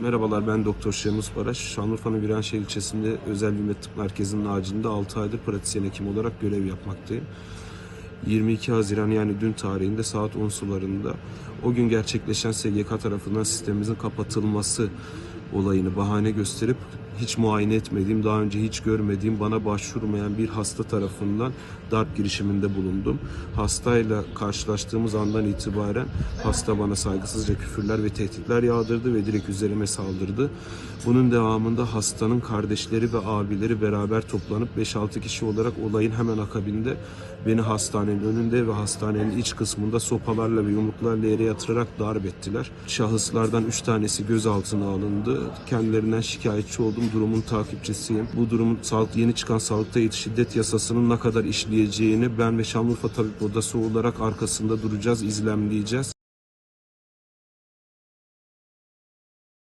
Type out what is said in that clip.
Merhabalar ben Doktor Şemus Baraş. Şanlıurfa'nın Viranşehir ilçesinde özel hizmet tıp merkezinin acilinde 6 aydır pratisyen hekim olarak görev yapmaktayım. 22 Haziran yani dün tarihinde saat 10 sularında o gün gerçekleşen SGK tarafından sistemimizin kapatılması olayını bahane gösterip hiç muayene etmediğim, daha önce hiç görmediğim, bana başvurmayan bir hasta tarafından darp girişiminde bulundum. Hastayla karşılaştığımız andan itibaren hasta bana saygısızca küfürler ve tehditler yağdırdı ve direkt üzerime saldırdı. Bunun devamında hastanın kardeşleri ve abileri beraber toplanıp 5-6 kişi olarak olayın hemen akabinde beni hastanenin önünde ve hastanenin iç kısmında sopalarla ve yumruklarla yere yatırarak darp ettiler. Şahıslardan 3 tanesi gözaltına alındı. Kendilerinden şikayetçi oldum. Durumun takipçisiyim. Bu durumun sağlık yeni çıkan sağlıkta şiddet yasasının ne kadar işleyeceğini ben ve Şanlıurfa Tabip Odası olarak arkasında duracağız, izlemleyeceğiz.